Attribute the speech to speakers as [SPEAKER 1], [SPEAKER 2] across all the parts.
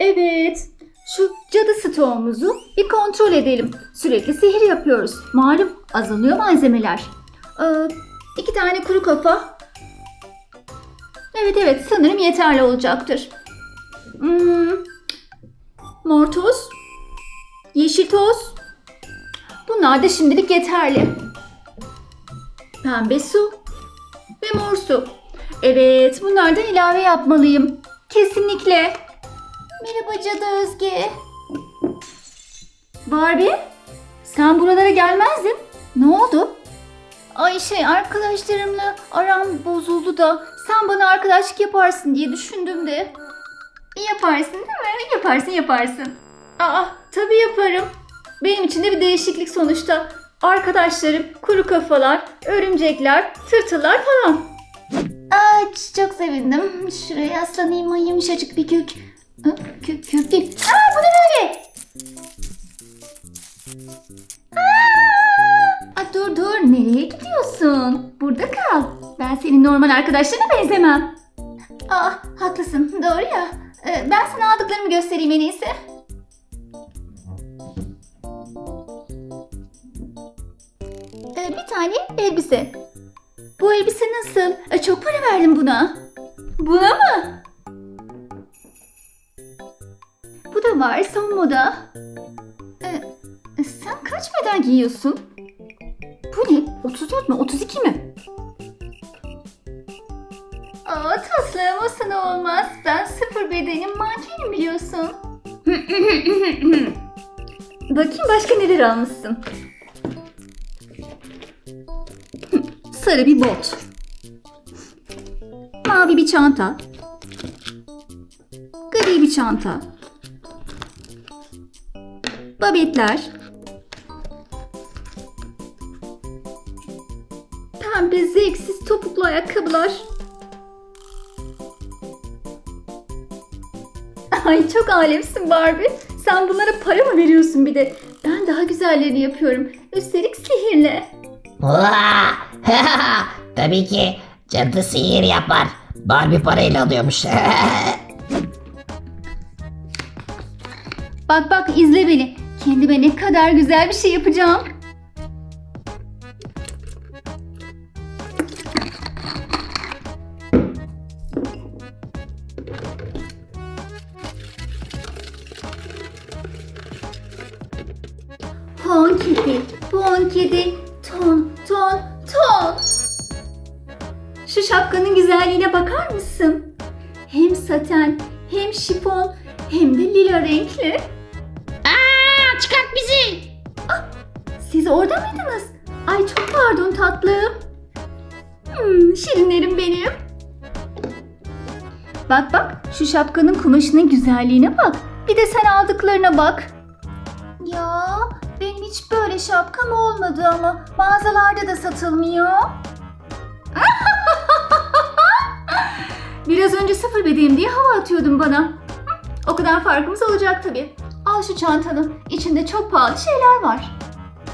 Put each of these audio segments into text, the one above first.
[SPEAKER 1] Evet. Şu cadı stoğumuzu bir kontrol edelim. Sürekli sihir yapıyoruz. Malum azalıyor malzemeler. Ee, iki tane kuru kafa. Evet evet sanırım yeterli olacaktır. Hmm, mor toz. Yeşil toz. Bunlar da şimdilik yeterli. Pembe su ve mor su. Evet bunlardan ilave yapmalıyım. Kesinlikle. Merhaba Cadı Özge. Barbie, sen buralara gelmezdin. Ne oldu? Ay şey arkadaşlarımla aram bozuldu da sen bana arkadaşlık yaparsın diye düşündüm de. Yaparsın değil mi? Yaparsın yaparsın. Aa tabii yaparım. Benim için de bir değişiklik sonuçta. Arkadaşlarım kuru kafalar, örümcekler, tırtıllar falan. Aa, çok sevindim. Şuraya yaslanayım ay yumuşacık bir kök. Kök, kök değil. Aa, bu ne böyle? Aa! Aa, dur dur nereye gidiyorsun? Burada kal. Ben senin normal arkadaşlarına benzemem. Aa, haklısın doğru ya. Ee, ben sana aldıklarımı göstereyim en iyisi. Ee, bir tane elbise. Bu elbise nasıl? Ee, çok para verdim buna. Buna mı? Bu da var son moda. Ee, sen kaç beden giyiyorsun? Bu ne? 34 mü? 32 mi? Aa taslağım o sana olmaz. Ben sıfır bedenim mankenim biliyorsun. Bakayım başka neler almışsın. Sarı bir bot. Mavi bir çanta. Gri bir çanta. Babetler. Pembe zevksiz topuklu ayakkabılar. Ay çok alemsin Barbie. Sen bunlara para mı veriyorsun bir de? Ben daha güzellerini yapıyorum. Üstelik sihirle.
[SPEAKER 2] Tabii ki cadı sihir yapar. Barbie parayla alıyormuş.
[SPEAKER 1] Bak bak izle beni. Kendime ne kadar güzel bir şey yapacağım. Pon kedi, pon kedi, ton, ton, ton. Şu şapkanın güzelliğine bakar mısın? Hem saten, hem şifon, hem de lila renkli.
[SPEAKER 2] Bizi.
[SPEAKER 1] Siz orada mıydınız? Ay çok pardon tatlım. Hmm, şirinlerim benim. Bak bak şu şapkanın kumaşının güzelliğine bak. Bir de sen aldıklarına bak. Ya benim hiç böyle şapkam olmadı ama mağazalarda da satılmıyor. Biraz önce sıfır bedeyim diye hava atıyordun bana. Hı, O kadar farkımız olacak tabii. Al şu çantanı. İçinde çok pahalı şeyler var.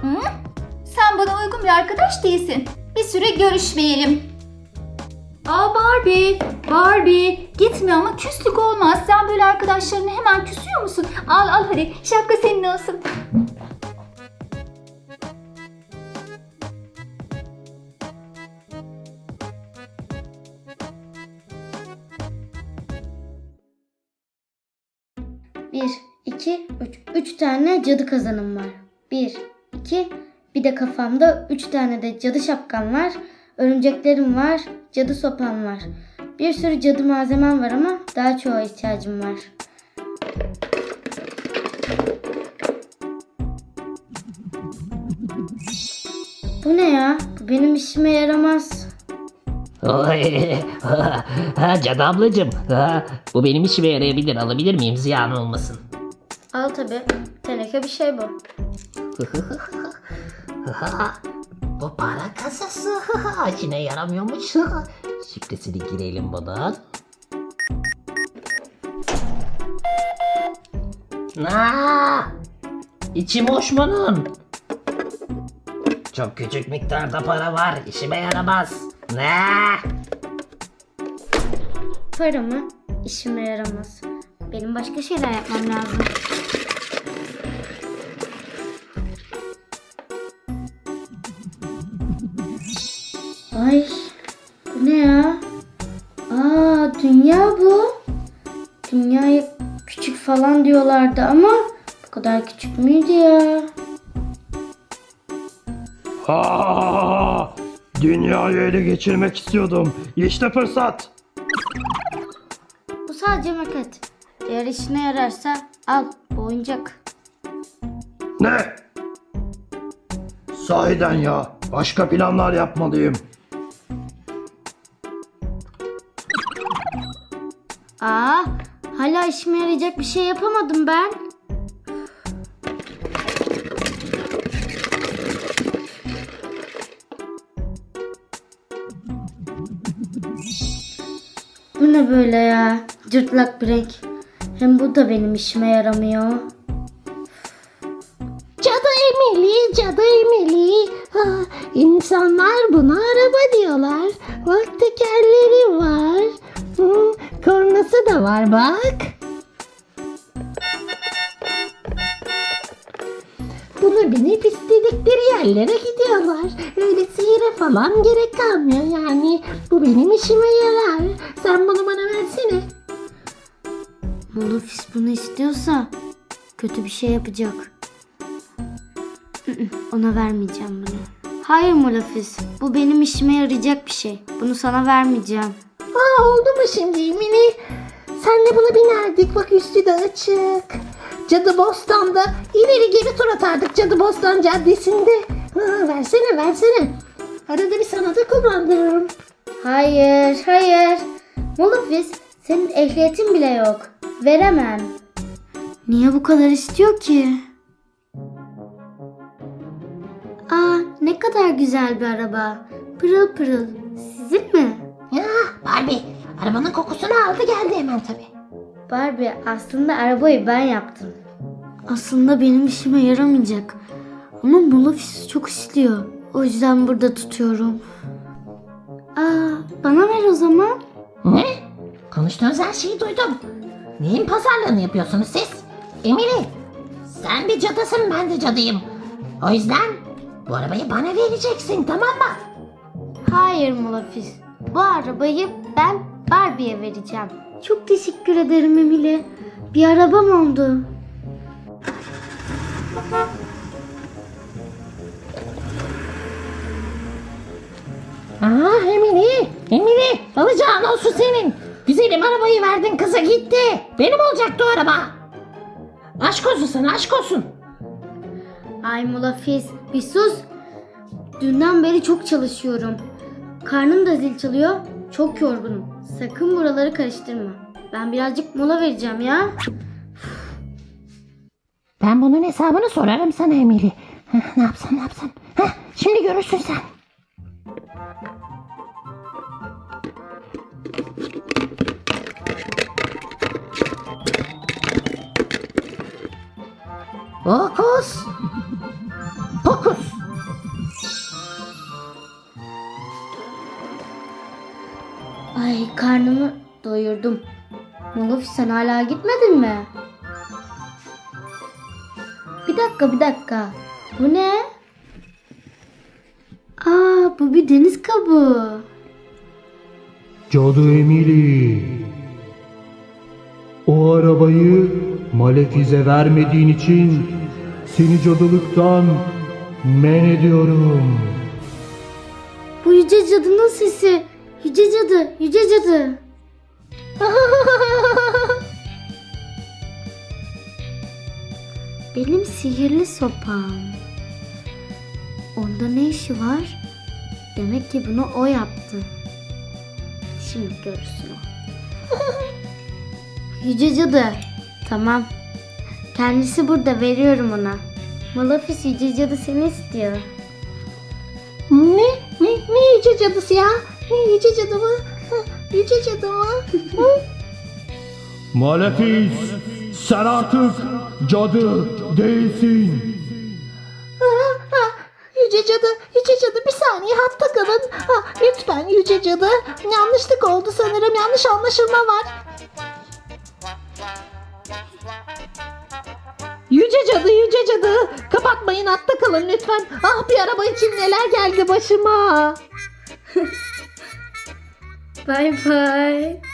[SPEAKER 1] Hı? Sen bana uygun bir arkadaş değilsin. Bir süre görüşmeyelim. Aa Barbie, Barbie. Gitme ama küslük olmaz. Sen böyle arkadaşlarına hemen küsüyor musun? Al al hadi şapka senin olsun.
[SPEAKER 3] Bir, iki, üç. Üç tane cadı kazanım var. Bir, iki. Bir de kafamda üç tane de cadı şapkam var. Örümceklerim var. Cadı sopam var. Bir sürü cadı malzemem var ama daha çoğa ihtiyacım var. Bu ne ya? Bu benim işime yaramaz.
[SPEAKER 2] Oy, ha, cadı ablacım. Ha, bu benim işime yarayabilir. Alabilir miyim? Ziyan olmasın.
[SPEAKER 3] Al tabi. Teneke bir şey bu.
[SPEAKER 2] bu para kasası. İçine yaramıyormuş. Şifresini girelim bunun. Aa, içi boş bunun. Çok küçük miktarda para var. İşime yaramaz. Ne?
[SPEAKER 3] Para mı? İşime yaramaz. Benim başka şeyler yapmam lazım. Ay bu ne ya? Aa dünya bu. Dünyaya küçük falan diyorlardı ama bu kadar küçük müydü ya?
[SPEAKER 4] Ha, dünyayı ele geçirmek istiyordum. İşte fırsat.
[SPEAKER 3] Bu sadece maket. Eğer işine yararsa al bu oyuncak.
[SPEAKER 4] Ne? Sahiden ya. Başka planlar yapmalıyım.
[SPEAKER 3] Aa hala işime yarayacak bir şey yapamadım ben. Ne böyle ya? Cırtlak bir renk. Hem bu da benim işime yaramıyor.
[SPEAKER 5] Cadı Emily, cadı Emily. Ha, insanlar buna araba diyorlar. Bak tekerleri var. Hı, kornası da var bak. Buna binip istedikleri yerlere gidiyorlar. Öyle sihire falan gerek kalmıyor yani. Bu benim işime yarar.
[SPEAKER 3] Kötü bir şey yapacak. Ona vermeyeceğim bunu. Hayır Molofis, bu benim işime yarayacak bir şey. Bunu sana vermeyeceğim.
[SPEAKER 5] Aa oldu mu şimdi Emine? Senle buna binerdik. Bak üstü de açık. Cadı Bostan'da ileri geri tur atardık Cadı Bostan Caddesi'nde. Ha, versene versene. Arada bir sana da kullandırırım.
[SPEAKER 3] Hayır, hayır. Molofis, senin ehliyetin bile yok. Veremem. Niye bu kadar istiyor ki? Aa, ne kadar güzel bir araba. Pırıl pırıl. Sizin mi?
[SPEAKER 5] Ya Barbie arabanın kokusunu aldı geldi hemen tabii.
[SPEAKER 3] Barbie, aslında arabayı ben yaptım. Aslında benim işime yaramayacak. Ama Molofis çok istiyor. O yüzden burada tutuyorum. Aa, bana ver o zaman.
[SPEAKER 5] Ne? Konuştuğunuz her şeyi duydum. Neyin pazarlığını yapıyorsunuz siz? Emily, sen bir cadısın ben de cadıyım. O yüzden bu arabayı bana vereceksin tamam mı?
[SPEAKER 3] Hayır Molofis. Bu arabayı ben Barbie'ye vereceğim. Çok teşekkür ederim Emile. Bir arabam oldu.
[SPEAKER 5] Aa Emine, Emine alacağın olsun senin. Güzelim arabayı verdin kıza gitti. Benim olacaktı o araba. Aşk olsun sana aşk olsun.
[SPEAKER 3] Ay Molofis bir sus. Dünden beri çok çalışıyorum. Karnım da zil çalıyor. Çok yorgunum. Sakın buraları karıştırma. Ben birazcık mola vereceğim ya.
[SPEAKER 5] Ben bunun hesabını sorarım sana Emily. Heh, ne yapsam ne yapsam. Heh, şimdi görürsün sen.
[SPEAKER 3] Ay karnımı doyurdum. Molofis sen hala gitmedin mi? Bir dakika bir dakika. Bu ne? Aa bu bir deniz kabuğu.
[SPEAKER 4] Cadı Emily. O arabayı Malekiz'e vermediğin için seni cadılıktan men ediyorum.
[SPEAKER 3] Bu yüce cadının sesi. Yüce cadı, yüce cadı. Benim sihirli sopam. Onda ne işi var? Demek ki bunu o yaptı. Şimdi görürsün o. Yüce cadı. Tamam. Kendisi burada veriyorum ona. Malafis yüce cadı seni istiyor.
[SPEAKER 5] ne? Ne? Ne yüce cadısı ya? Ne yüce cadı mı? Heh, Yüce cadı mı? Hı?
[SPEAKER 4] Malefiz, sen artık cadı değilsin.
[SPEAKER 5] Yüce cadı, yüce cadı bir saniye hatta kalın. Ah, lütfen yüce cadı. Yanlışlık oldu sanırım yanlış anlaşılma var. Yüce cadı, yüce cadı. Kapatmayın, hatta kalın lütfen. Ah bir araba için neler geldi başıma.
[SPEAKER 3] 拜拜。